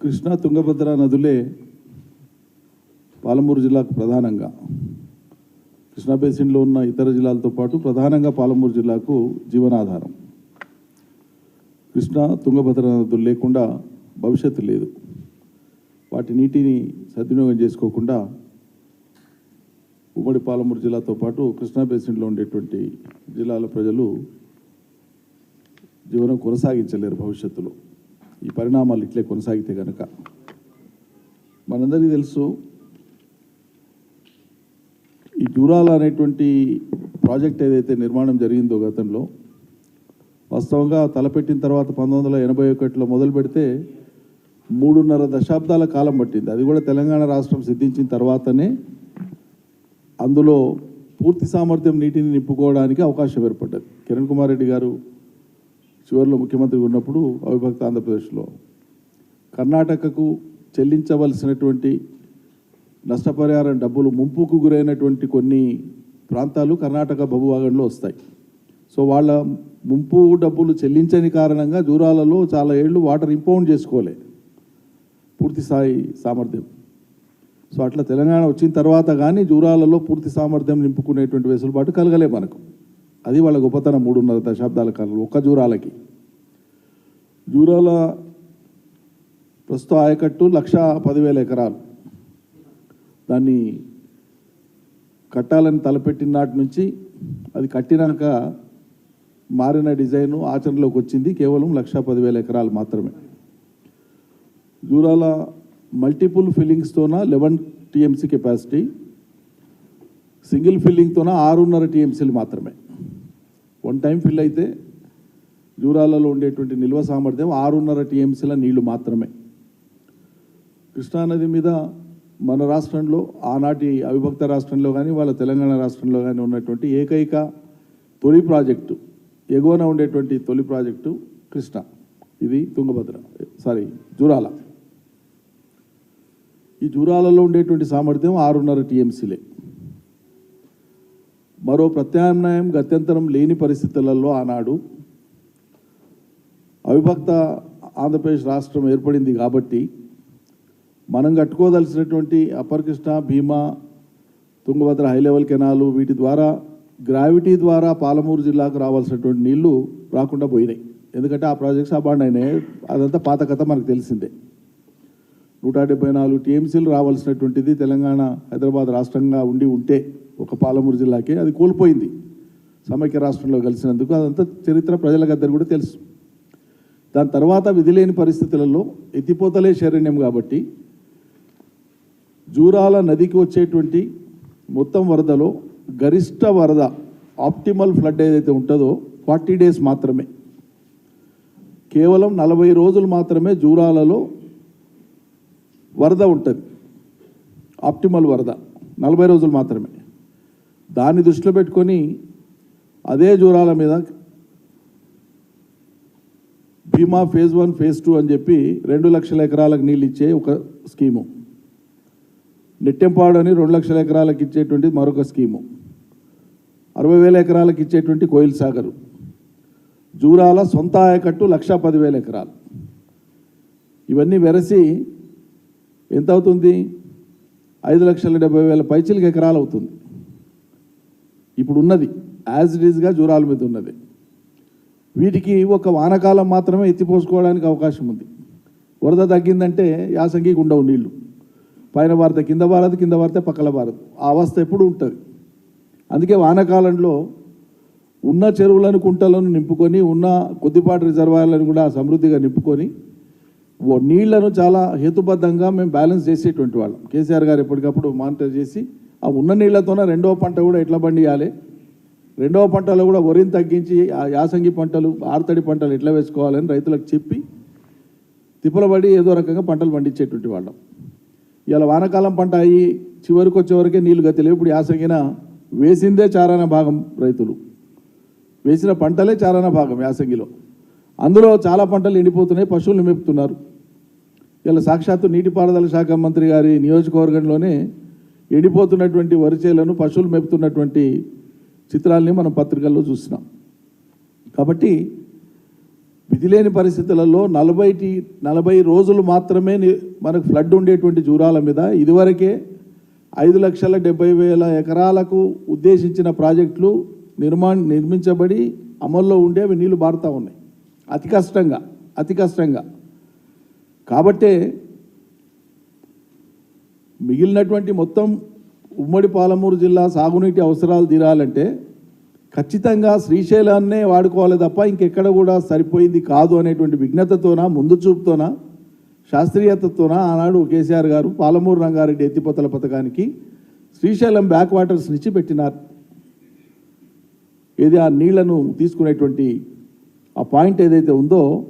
కృష్ణా తుంగభద్ర నదులే పాలమూరు జిల్లాకు ప్రధానంగా. కృష్ణా బేసిన్లో ఉన్న ఇతర జిల్లాలతో పాటు ప్రధానంగా పాలమూరు జిల్లాకు జీవనాధారం. కృష్ణా తుంగభద్ర నదులు లేకుండా భవిష్యత్తు లేదు. వాటి నీటిని సద్వినియోగం చేసుకోకుండా ఉమ్మడి పాలమూరు జిల్లాతో పాటు కృష్ణా బేసిన్లో ఉండేటువంటి జిల్లాల ప్రజలు జీవనం కొనసాగించలేరు భవిష్యత్తులో. ఈ పరిణామాలు ఇట్లే కొనసాగితే కనుక మనందరికీ తెలుసు ఈ జూరాల అనేటువంటి ప్రాజెక్ట్ ఏదైతే నిర్మాణం జరిగిందో గతంలో వాస్తవంగా తలపెట్టిన తర్వాత పంతొమ్మిది వందల ఎనభై ఒకటిలో మొదలు పెడితే మూడున్నర దశాబ్దాల కాలం పట్టింది. అది కూడా తెలంగాణ రాష్ట్రం సిద్ధించిన తర్వాతనే అందులో పూర్తి సామర్థ్యం నీటిని నింపుకోవడానికి అవకాశం ఏర్పడ్డది. కిరణ్ కుమార్ రెడ్డి గారు చివరిలో ముఖ్యమంత్రి ఉన్నప్పుడు అవిభక్త ఆంధ్రప్రదేశ్లో. కర్ణాటకకు చెల్లించవలసినటువంటి నష్టపరిహారం డబ్బులు ముంపుకు గురైనటువంటి కొన్ని ప్రాంతాలు కర్ణాటక భూభాగంలో వస్తాయి. సో వాళ్ళ ముంపు డబ్బులు చెల్లించని కారణంగా జూరాలలో చాలా ఏళ్ళు వాటర్ ఇంపౌండ్ చేసుకోలే. పూర్తి స్థాయి సామర్థ్యం. సో అట్లా తెలంగాణ వచ్చిన తర్వాత కానీ జూరాలలో పూర్తి సామర్థ్యం నింపుకునేటువంటి వెసులుబాటు కలగలే మనకు. అది వాళ్ళ గొప్పతనం మూడున్నర దశాబ్దాల కాలంలో ఒక్క జూరాలకి. జూరాల ప్రస్తుత ఆయకట్టు లక్ష పదివేల ఎకరాలు. దాన్ని కట్టాలని తలపెట్టిన నాటి నుంచి అది కట్టినాక మారిన డిజైను ఆచరణలోకి వచ్చింది కేవలం లక్ష పదివేల ఎకరాలు మాత్రమే. జూరాల మల్టిపుల్ ఫిల్లింగ్స్తోన లెవెన్ టీఎంసీ కెపాసిటీ సింగిల్ ఫిల్లింగ్తోన ఆరున్నర టీఎంసీలు మాత్రమే. వన్ టైం ఫిల్ అయితే జూరాలలో ఉండేటువంటి నిల్వ సామర్థ్యం ఆరున్నర టీఎంసీల నీళ్ళు మాత్రమే. కృష్ణానది మీద మన రాష్ట్రంలో ఆనాటి అవిభక్త రాష్ట్రంలో కానీ వాళ్ళ తెలంగాణ రాష్ట్రంలో కానీ ఉన్నటువంటి ఏకైక తొలి ప్రాజెక్టు ఎగువన ఉండేటువంటి తొలి ప్రాజెక్టు కృష్ణ. ఇది తుంగభద్ర సారీ జూరాల. ఈ జూరాలలో ఉండేటువంటి సామర్థ్యం ఆరున్నర టీఎంసీలే. మరో ప్రత్యామ్నాయం గత్యంతరం లేని పరిస్థితులలో ఆనాడు అవిభక్త ఆంధ్రప్రదేశ్ రాష్ట్రం ఏర్పడింది కాబట్టి మనం కట్టుకోదలసినటువంటి upper Krishna Bhima Tungabhadra high level canal వీటి ద్వారా గ్రావిటీ ద్వారా పాలమూరు జిల్లాకు రావాల్సినటువంటి నీళ్ళు రాకుండా పోయినాయి. ఎందుకంటే ఆ ప్రాజెక్ట్స్ అబాండ్ అయినాయి. అదంతా పాత కథ మనకు తెలిసిందే. నూట డెబ్బై నాలుగు టీఎంసీలు రావాల్సినటువంటిది తెలంగాణ హైదరాబాద్ రాష్ట్రంగా ఉండి ఉంటే ఒక పాలమూరు జిల్లాకి అది కోల్పోయింది. సమైక్య రాష్ట్రంలో కలిసినందుకు అదంతా చరిత్ర ప్రజలకందరూ కూడా తెలుసు. దాని తర్వాత విధిలేని పరిస్థితులలో ఎత్తిపోతలే శరణ్యం కాబట్టి జూరాల నదికి వచ్చేటువంటి మొత్తం వరదలో గరిష్ట వరద ఆప్టిమల్ ఫ్లడ్ ఏదైతే ఉంటుందో ఫార్టీ డేస్ మాత్రమే. కేవలం నలభై రోజులు మాత్రమే జూరాలలో వరద ఉంటుంది. ఆప్టిమల్ వరద. నలభై రోజులు మాత్రమే. దాన్ని దృష్టిలో పెట్టుకొని అదే జూరాల మీద Bhima phase one phase two అని చెప్పి రెండు లక్షల ఎకరాలకు నీళ్ళు ఇచ్చే ఒక స్కీము. నెట్టెంపాడు అని రెండు లక్షల ఎకరాలకు ఇచ్చేటువంటి మరొక స్కీము. అరవై వేల ఎకరాలకు ఇచ్చేటువంటి కోయిల్ సాగరు. జూరాల సొంత ఆయకట్టు లక్ష పదివేల ఎకరాలు. ఇవన్నీ వెరసి ఎంత అవుతుంది ఐదు లక్షల డెబ్బై వేల పైచిలకి ఎకరాలు అవుతుంది. ఇప్పుడు ఉన్నది యాజ్ ఇట్ ఈజ్గా జూరాల మీద ఉన్నది. వీటికి ఒక వానకాలం మాత్రమే ఎత్తిపోసుకోవడానికి అవకాశం ఉంది. వరద తగ్గిందంటే యాసంగికి ఉండవు నీళ్ళు. పైన వారితే కింద వారదు కింద వారితే పక్కల వారదు. ఆ అవస్థ ఎప్పుడు ఉంటుంది. అందుకే వానకాలంలో ఉన్న చెరువులను కుంటలను నింపుకొని ఉన్న కొద్దిపాటి రిజర్వాయర్లను కూడా సమృద్ధిగా నింపుకొని నీళ్ళను చాలా హేతుబద్ధంగా మేము బ్యాలెన్స్ చేసేటువంటి వాళ్ళం. కేసీఆర్ గారు ఎప్పటికప్పుడు మానిటర్ చేసి ఆ ఉన్న నీళ్ళతోనే రెండవ పంట కూడా ఎట్లా పండియాలి? రెండవ పంటలో కూడా వరిని తగ్గించి ఆ యాసంగి పంటలు ఆర్తడి పంటలు ఎట్లా వేసుకోవాలని రైతులకు చెప్పి తిప్పలబడి ఏదో రకంగా పంటలు పండించేటువంటి వాళ్ళం. ఇవాళ వానాకాలం పంట అయ్యి చివరికి వచ్చేవరకే నీళ్ళు గతిలేవు ఇప్పుడు యాసంగిన వేసిందే చారాన భాగం రైతులు. వేసిన పంటలే చారాన భాగం యాసంగిలో. అందులో చాలా పంటలు ఎండిపోతున్నాయి పశువులు మేపుతున్నారు ఇలా సాక్షాత్తు నీటిపారుదల శాఖ మంత్రి గారి నియోజకవర్గంలోనే ఎండిపోతున్నటువంటి వరిచేలను పశువులు మేపుతున్నటువంటి చిత్రాల్ని మనం పత్రికల్లో చూస్తున్నాం. కాబట్టి విధిలేని పరిస్థితులలో నలభై నలభై రోజులు మాత్రమే మనకు ఫ్లడ్ ఉండేటువంటి జూరాల మీద ఇదివరకే ఐదు లక్షల డెబ్బై వేల ఎకరాలకు ఉద్దేశించిన ప్రాజెక్టులు నిర్మా నిర్మించబడి అమల్లో ఉండే అవి నీళ్ళు బారుతూ ఉన్నాయి. అతి కష్టంగా అతి కష్టంగా. కాబట్టే మిగిలినటువంటి మొత్తం ఉమ్మడి పాలమూరు జిల్లా సాగునీటి అవసరాలు తీరాలంటే ఖచ్చితంగా శ్రీశైలాన్నే వాడుకోవాలి తప్ప ఇంకెక్కడ కూడా సరిపోయింది కాదు అనేటువంటి విఘ్నతతోన ముందు చూపుతోన శాస్త్రీయతతోన ఆనాడు కేసీఆర్ గారు పాలమూరు రంగారెడ్డి ఎత్తిపోతల పథకానికి శ్రీశైలం బ్యాక్ వాటర్స్ నుంచి పెట్టినారు ఏది ఆ నీళ్ళను తీసుకునేటువంటి ఆ పాయింట్ ఏదైతే ఉందో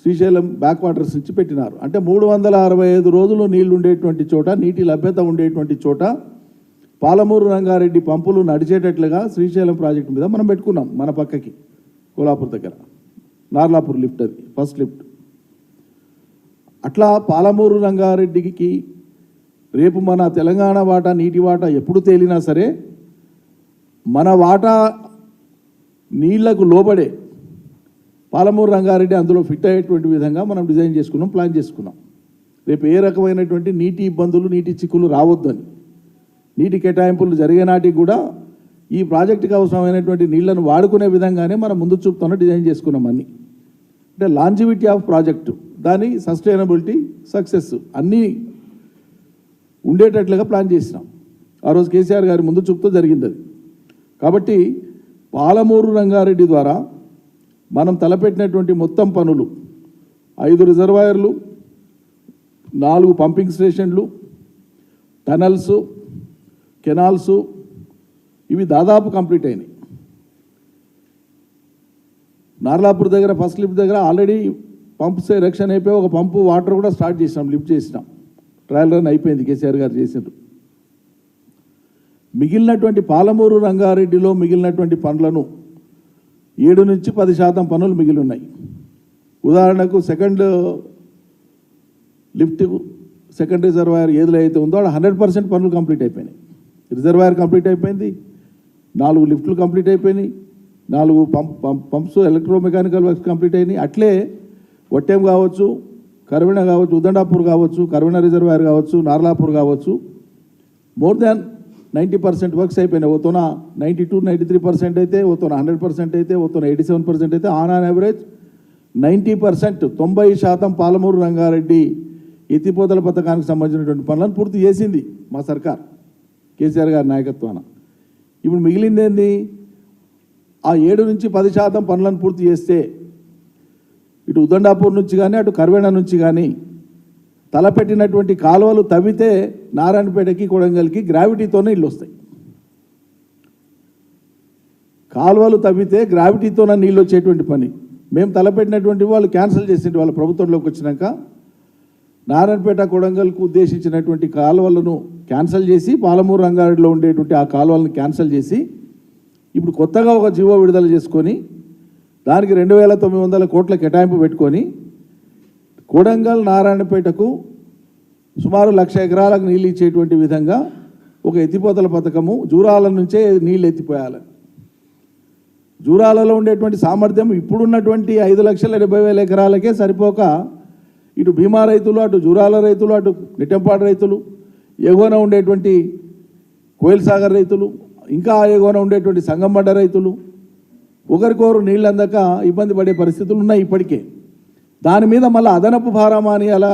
శ్రీశైలం బ్యాక్ వాటర్స్ నుంచి పెట్టినారు. అంటే మూడు వందల అరవై ఐదు రోజులు నీళ్ళు ఉండేటువంటి చోట నీటి లభ్యత ఉండేటువంటి చోట పాలమూరు రంగారెడ్డి పంపులు నడిచేటట్లుగా శ్రీశైలం ప్రాజెక్టు మీద మనం పెట్టుకున్నాం మన పక్కకి కోలాపూర్ దగ్గర. నార్లాపూర్ లిఫ్ట్ అది ఫస్ట్ లిఫ్ట్. అట్లా పాలమూరు రంగారెడ్డికి రేపు మన తెలంగాణ వాటా నీటి వాటా ఎప్పుడు తేలినా సరే మన వాటా నీళ్ళకు లోబడే పాలమూరు రంగారెడ్డి అందులో ఫిట్ అయ్యేటువంటి విధంగా మనం డిజైన్ చేసుకున్నాం ప్లాన్ చేసుకున్నాం. రేపు ఏ రకమైనటువంటి నీటి ఇబ్బందులు నీటి చిక్కులు రావద్దని నీటి కేటాయింపులు జరిగే నాటికి కూడా ఈ ప్రాజెక్టుకి అవసరమైనటువంటి నీళ్ళను వాడుకునే విధంగానే మనం ముందు చూపుతున్న డిజైన్ చేసుకున్నాం అన్ని. అంటే లాంజివిటీ ఆఫ్ ప్రాజెక్టు దాని సస్టైనబిలిటీ సక్సెస్ అన్నీ ఉండేటట్లుగా ప్లాన్ చేసినాం. ఆ రోజు కేసీఆర్ గారి ముందు చూపుతో జరిగింది అది. కాబట్టి పాలమూరు రంగారెడ్డి ద్వారా మనం తలపెట్టినటువంటి మొత్తం పనులు ఐదు రిజర్వాయర్లు నాలుగు పంపింగ్ స్టేషన్లు టనల్స్ కెనాల్స్ ఇవి దాదాపు కంప్లీట్ అయినాయి. నార్లాపూర్ దగ్గర ఫస్ట్ లిఫ్ట్ దగ్గర ఆల్రెడీ పంప్స్ ఎరెక్షన్ అయిపోయి ఒక పంపు వాటర్ కూడా స్టార్ట్ చేసినాం లిఫ్ట్ చేసినాం. ట్రయల్ రన్ అయిపోయింది కేసీఆర్ గారు చేసిండ్రు. మిగిలినటువంటి పాలమూరు రంగారెడ్డిలో మిగిలినటువంటి పనులను ఏడు నుంచి పది శాతం పనులు మిగిలి ఉన్నాయి ఉదాహరణకు సెకండ్ లిఫ్ట్ సెకండ్ రిజర్వాయర్ ఏదిలో అయితే ఉందో అక్కడ హండ్రెడ్ పర్సెంట్ పనులు కంప్లీట్ అయిపోయినాయి. రిజర్వాయర్ కంప్లీట్ అయిపోయింది నాలుగు లిఫ్ట్లు కంప్లీట్ అయిపోయినాయి నాలుగు pump pump pumps electromechanical works complete అయినాయి. అట్లే వట్టెం కావచ్చు కరవిణ కావచ్చు ఉదండాపూర్ కావచ్చు కరవిణ రిజర్వాయర్ కావచ్చు నార్లాపూర్ కావచ్చు. More than ninety percent works అయిపోయినాయి. ఓతోన ninety two ninety three percent అయితే ఓతోన హండ్రెడ్ పర్సెంట్ అయితే ఓతోన ఎయిటీ సెవెన్ పర్సెంట్ అయితే on on average ninety percent తొంభై శాతం పాలమూరు రంగారెడ్డి ఎత్తిపోతల పథకానికి సంబంధించినటువంటి పనులను పూర్తి చేసింది మా సర్కార్ కేసీఆర్ గారి నాయకత్వాన. ఇప్పుడు మిగిలింది ఏంది? ఆ ఏడు నుంచి పది శాతం పనులను పూర్తి చేస్తే ఇటు ఉదండాపూర్ నుంచి కానీ అటు కర్వేణ నుంచి కానీ తలపెట్టినటువంటి కాలువలు తవ్వితే నారాయణపేటకి కొడంగల్కి గ్రావిటీతోనే ఇల్లు వస్తాయి. కాలువలు తవ్వితే గ్రావిటీతోనే నీళ్ళు వచ్చేటువంటి పని. మేము తలపెట్టినటువంటి వాళ్ళు క్యాన్సిల్ చేసే వాళ్ళ ప్రభుత్వంలోకి వచ్చినాక నారాయణపేట కొడంగల్కు ఉద్దేశించినటువంటి కాలువలను క్యాన్సిల్ చేసి పాలమూరు రంగారెడ్డిలో ఉండేటువంటి ఆ కాలువలను క్యాన్సిల్ చేసి ఇప్పుడు కొత్తగా ఒక జీవో విడుదల చేసుకొని దానికి రెండు వేల తొమ్మిది వందల కోట్ల కేటాయింపు పెట్టుకొని కొడంగల్ నారాయణపేటకు సుమారు లక్ష ఎకరాలకు నీళ్ళు ఇచ్చేటువంటి విధంగా ఒక ఎత్తిపోతల పథకము జూరాల నుంచే నీళ్ళు ఎత్తిపోయాలి. జూరాలలో ఉండేటువంటి సామర్థ్యం ఇప్పుడున్నటువంటి ఐదు లక్షల డెబ్బై వేల ఎకరాలకే సరిపోక ఇటు భీమా రైతులు అటు జూరాల రైతులు అటు నిట్టంపాడు రైతులు ఎగువన ఉండేటువంటి కోయిల్ సాగర్ రైతులు ఇంకా ఎగువన ఉండేటువంటి సంగంబడ్డ రైతులు ఒకరికొకరు నీళ్ళు అందక ఇబ్బంది పడే పరిస్థితులు ఉన్నాయి ఇప్పటికే. దాని మీద మళ్ళీ అదనపు భారం అని అలా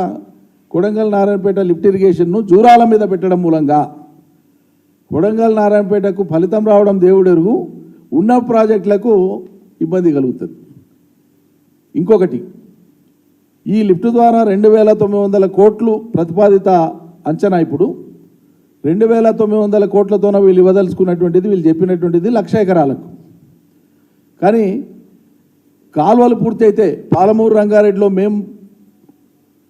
కొడంగల్ నారాయణపేట లిఫ్ట్ ఇరిగేషన్ను జూరాల మీద పెట్టడం మూలంగా కొడంగల్ నారాయణపేటకు ఫలితం రావడం దేవుడెరుగు ఉన్న ప్రాజెక్టులకు ఇబ్బంది కలుగుతుంది. ఇంకొకటి ఈ లిఫ్ట్ ద్వారా రెండు వేల తొమ్మిది వందల కోట్లు ప్రతిపాదిత అంచనా ఇప్పుడు. రెండు వేల తొమ్మిది వందల కోట్లతోన వీళ్ళు ఇవ్వదలుచుకున్నటువంటిది వీళ్ళు చెప్పినటువంటిది లక్ష ఎకరాలకు. కానీ కాలువలు పూర్తయితే పాలమూరు రంగారెడ్డిలో మేము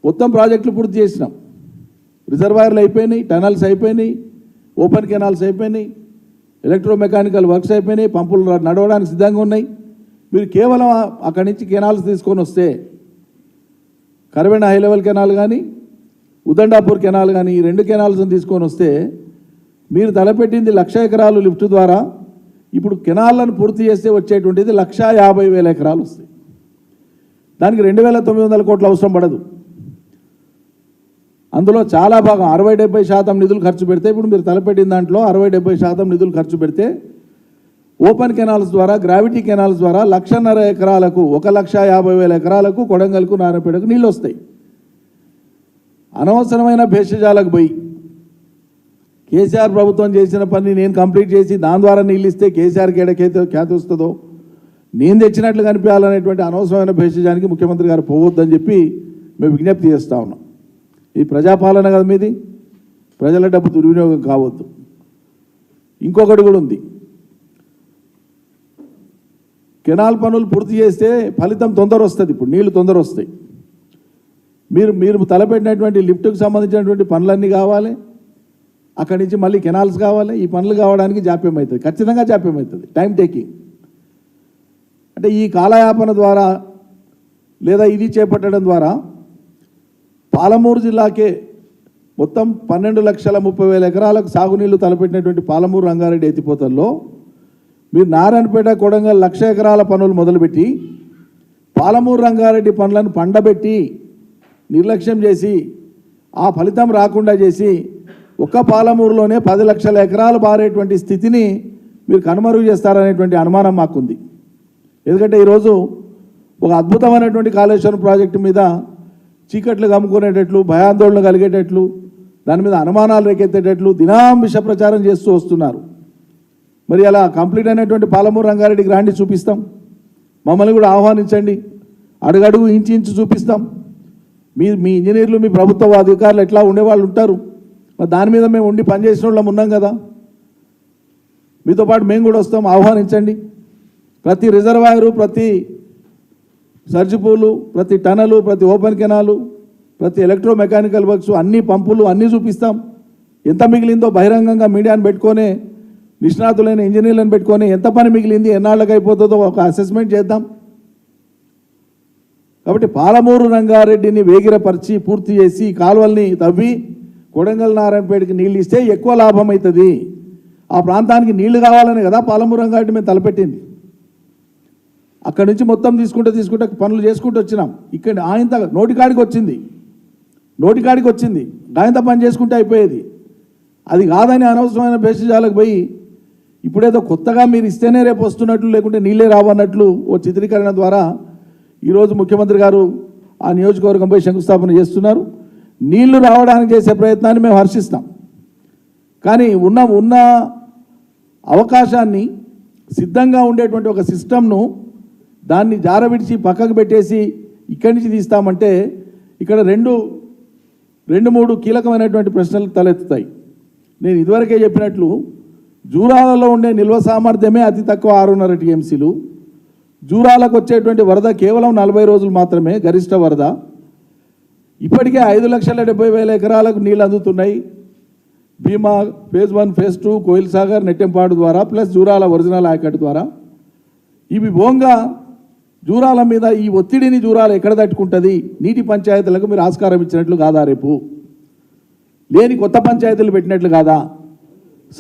మొత్తం ప్రాజెక్టులు పూర్తి చేసినాం. రిజర్వాయర్లు అయిపోయినాయి టనల్స్ అయిపోయినాయి ఓపెన్ కెనాల్స్ అయిపోయినాయి ఎలక్ట్రో మెకానికల్ వర్క్స్ అయిపోయినాయి పంపులు నడవడానికి సిద్ధంగా ఉన్నాయి. మీరు కేవలం అక్కడి నుంచి కెనాల్స్ తీసుకొని వస్తే కరవేణ హై లెవెల్ కెనాల్ కానీ ఉదండాపూర్ కెనాల్ కానీ ఈ రెండు కెనాల్స్ని తీసుకొని వస్తే మీరు తలపెట్టింది లక్ష ఎకరాలు లిఫ్ట్ ద్వారా ఇప్పుడు కెనాల్లను పూర్తి చేస్తే వచ్చేటువంటిది లక్షా యాభై వేల ఎకరాలు వస్తాయి దానికి రెండు వేల తొమ్మిది వందల కోట్లు అవసరం పడదు. అందులో చాలా భాగం అరవై డెబ్బై శాతం నిధులు ఖర్చు పెడితే ఇప్పుడు మీరు తలపెట్టిన దాంట్లో అరవై డెబ్బై శాతం నిధులు ఖర్చు పెడితే ఓపెన్ కెనాల్స్ ద్వారా గ్రావిటీ కెనాల్స్ ద్వారా లక్షన్నర ఎకరాలకు ఒక లక్ష యాభై వేల ఎకరాలకు కొడంగల్కు నారాయణపేటకు నీళ్ళు వస్తాయి అనవసరమైన భేషజాలకు పోయి కేసీఆర్ ప్రభుత్వం చేసిన పని నేను కంప్లీట్ చేసి దాని ద్వారా నీళ్ళు ఇస్తే కేసీఆర్కి ఎడకైతే ఖ్యాతి వస్తుందో? నేను తెచ్చినట్లు కనిపించాలనేటువంటి అనవసరమైన భేషజానికి ముఖ్యమంత్రి గారు పోవద్దని చెప్పి మేము విజ్ఞప్తి చేస్తా ఉన్నాం. ఈ ప్రజాపాలన కదా మీది? ప్రజల డబ్బు దుర్వినియోగం కావద్దు. ఇంకొకటి కూడా ఉంది. కెనాల్ పనులు పూర్తి చేస్తే ఫలితం తొందర వస్తుంది ఇప్పుడు నీళ్ళు తొందర వస్తాయి. మీరు మీరు తలపెట్టినటువంటి లిఫ్ట్కు సంబంధించినటువంటి పనులన్నీ కావాలి. అక్కడి నుంచి మళ్ళీ కెనాల్స్ కావాలి ఈ పనులు కావడానికి జాప్యం అవుతుంది ఖచ్చితంగా జాప్యం అవుతుంది టైం టేకింగ్ అంటే ఈ కాలయాపన ద్వారా లేదా ఇది చేపట్టడం ద్వారా పాలమూరు జిల్లాకే మొత్తం పన్నెండు లక్షల ముప్పై వేల ఎకరాలకు సాగునీళ్ళు తలపెట్టినటువంటి పాలమూరు రంగారెడ్డి ఎత్తిపోతల్లో మీరు నారాయణపేట కొడంగల్ లక్ష ఎకరాల పనులు మొదలుపెట్టి పాలమూరు రంగారెడ్డి పనులను పండబెట్టి నిర్లక్ష్యం చేసి ఆ ఫలితం రాకుండా చేసి ఒక్క పాలమూరులోనే పది లక్షల ఎకరాలు బారేటువంటి స్థితిని మీరు కనుమరుగు చేస్తారనేటువంటి అనుమానం మాకుంది. ఎందుకంటే ఈరోజు ఒక అద్భుతమైనటువంటి కాళేశ్వరం ప్రాజెక్టు మీద చీకట్లు కమ్ముకునేటట్లు భయాందోళన కలిగేటట్లు దాని మీద అనుమానాలు రేకెత్తేటట్లు దినాం విష ప్రచారం చేస్తూ వస్తున్నారు. మరి అలా కంప్లీట్ అయినటువంటి పాలమూరు రంగారెడ్డికి రాండి చూపిస్తాం. మమ్మల్ని కూడా ఆహ్వానించండి. అడుగడుగు ఇంచి ఇంచు చూపిస్తాం. మీ మీ ఇంజనీర్లు మీ ప్రభుత్వ అధికారులు ఎట్లా ఉండేవాళ్ళు ఉంటారు. మరి దాని మీద మేము ఉండి పనిచేసిన వాళ్ళం ఉన్నాం కదా. మీతో పాటు మేము కూడా వస్తాం. ఆహ్వానించండి. ప్రతి రిజర్వాయరు ప్రతి సర్జిపూలు ప్రతి టనలు ప్రతి ఓపెన్ కెనాలు ప్రతి ఎలక్ట్రో మెకానికల్ వర్క్స్ అన్ని పంపులు అన్నీ చూపిస్తాం. ఎంత మిగిలిందో బహిరంగంగా మీడియాను పెట్టుకొని నిష్ణాతులైన ఇంజనీర్లను పెట్టుకొని ఎంత పని మిగిలింది ఎన్నాళ్ళకి అయిపోతుందో ఒక అసెస్మెంట్ చేద్దాం. కాబట్టి పాలమూరు రంగారెడ్డిని వేగిరపరిచి పూర్తి చేసి కాలువల్ని తవ్వి కొడంగల్ నారాయణపేటకి నీళ్ళు ఇస్తే ఎక్కువ లాభం అవుతుంది. ఆ ప్రాంతానికి నీళ్ళు కావాలని కదా పాలమూరం రంగారెడ్డి మేము తలపెట్టింది. అక్కడి నుంచి మొత్తం తీసుకుంటే తీసుకుంటే పనులు చేసుకుంటూ వచ్చినాం. ఇక్కడ ఆయంత నోటికాడికి వచ్చింది. నోటికాడికి వచ్చింది. గాయంత పని చేసుకుంటే అయిపోయేది. అది కాదని అనవసరమైన భేషజాలకు పోయి ఇప్పుడేదో కొత్తగా మీరు ఇస్తేనే రేపు వస్తున్నట్లు లేకుంటే నీళ్ళే రావన్నట్లు ఓ చిత్రీకరణ ద్వారా ఈరోజు ముఖ్యమంత్రి గారు ఆ నియోజకవర్గంపై శంకుస్థాపన చేస్తున్నారు. నీళ్ళు రావడానికి చేసే ప్రయత్నాన్ని మేము హర్షిస్తాం. కానీ ఉన్న ఉన్న అవకాశాన్ని సిద్ధంగా ఉండేటువంటి ఒక సిస్టమ్ను దాన్ని జారవిడిచి పక్కకు పెట్టేసి ఇక్కడి నుంచి తీస్తామంటే ఇక్కడ రెండు రెండు మూడు కీలకమైనటువంటి ప్రశ్నలు తలెత్తుతాయి. నేను ఇదివరకే చెప్పినట్లు జూరాలలో ఉండే నిల్వ సామర్థ్యమే అతి తక్కువ ఆరున్నర టీఎంసీలు. జూరాలకు వచ్చేటువంటి వరద కేవలం నలభై రోజులు మాత్రమే గరిష్ట వరద. ఇప్పటికే ఐదు లక్షల డెబ్బై వేల ఎకరాలకు నీళ్ళు అందుతున్నాయి. Bhima phase one phase two Koil Sagar Nettempadu ద్వారా ప్లస్ జూరాల ఒరిజినల్ యాకెట్ ద్వారా. ఇవి భోంగా జూరాల మీద ఈ ఒత్తిడిని జూరాలు ఎక్కడ తట్టుకుంటుంది? నీటి పంచాయతీలకు మీరు ఆస్కారం ఇచ్చినట్లు కాదా రేపు? లేని కొత్త పంచాయతీలు పెట్టినట్లు కాదా?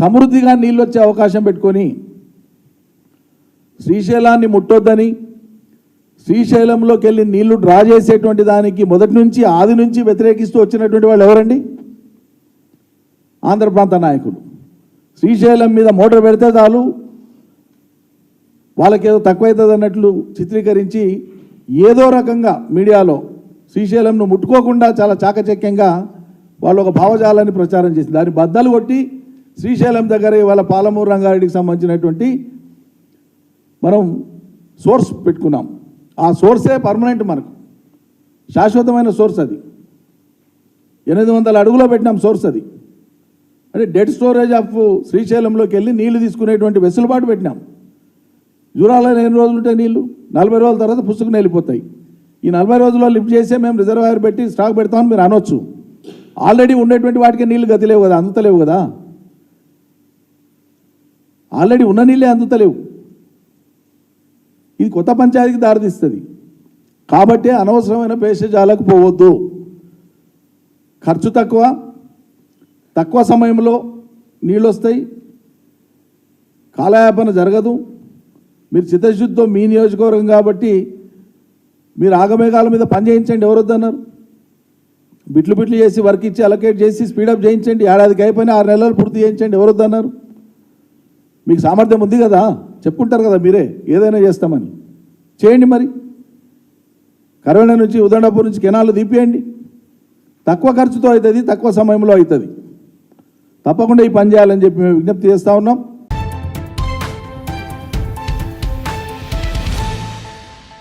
సమృద్ధిగా నీళ్ళు వచ్చే అవకాశం పెట్టుకొని శ్రీశైలాన్ని ముట్టొద్దని శ్రీశైలంలోకి వెళ్ళి నీళ్ళు డ్రా చేసేటువంటి దానికి మొదటి నుంచి ఆది నుంచి వ్యతిరేకిస్తూ వచ్చినటువంటి వాళ్ళు ఎవరండి? ఆంధ్ర ప్రాంత నాయకులు. శ్రీశైలం మీద మోటార్ పెడితే చాలు. వాళ్ళకేదో తక్కువవుతుంది అన్నట్లు చిత్రీకరించి ఏదో రకంగా మీడియాలో శ్రీశైలంను ముట్టుకోకుండా చాలా చాకచక్యంగా వాళ్ళు ఒక భావజాలాన్ని ప్రచారం చేసింది దాన్ని బద్దలు కొట్టి శ్రీశైలం దగ్గర వాళ్ళ పాలమూరు రంగారెడ్డికి సంబంధించినటువంటి మనం సోర్స్ పెట్టుకున్నాం. ఆ సోర్సే పర్మనెంట్ మనకు. శాశ్వతమైన సోర్స్ అది. ఎనిమిది వందల అడుగులో పెట్టినాం సోర్స్ అది. అంటే డెడ్ స్టోరేజ్ ఆఫ్ శ్రీశైలంలోకి వెళ్ళి నీళ్ళు తీసుకునేటువంటి వెసులుబాటు పెట్టినాం. జూరాలో ఎన్ని రోజులు ఉంటాయి నీళ్ళు? నలభై రోజుల తర్వాత పుస్తకం వెళ్ళిపోతాయి. ఈ నలభై రోజుల్లో లిఫ్ట్ చేసే మేము రిజర్వాయర్ పెట్టి స్టాక్ పెడతామని మీరు అనొచ్చు. ఆల్రెడీ ఉండేటువంటి వాటికి నీళ్ళు గతిలేవు కదా అందుతలేవు కదా? ఆల్రెడీ ఉన్న నీళ్ళే అందుతలేవు. ఇది కొత్త పంచాయతీకి దారితీస్తుంది. కాబట్టి అనవసరమైన పేషజాలకు పోవద్దు. ఖర్చు తక్కువ తక్కువ సమయంలో నీళ్ళు వస్తాయి కాలయాపన జరగదు. మీరు చిత్తశుద్ధితో మీ నియోజకవర్గం కాబట్టి మీరు ఆగమేఘాల మీద పని చేయించండి ఎవరు బిట్లు బిట్లు చేసి వర్క్ ఇచ్చి అలొకేట్ చేసి స్పీడప్ చేయించండి. ఏడాదికి అయిపోయినా ఆరు నెలలు పూర్తి చేయించండి ఎవరు అన్నారు మీకు సామర్థ్యం ఉంది కదా చెప్పుకుంటారు కదా మీరే ఏదైనా చేస్తామని. చేయండి మరి. కరోనా నుంచి ఉదండాపూర్ నుంచి కెనాలు తీపియండి. తక్కువ ఖర్చుతో అవుతుంది తక్కువ సమయంలో అవుతుంది. తప్పకుండా ఈ పని చేయాలని చెప్పి మేము విజ్ఞప్తి చేస్తూ ఉన్నాం.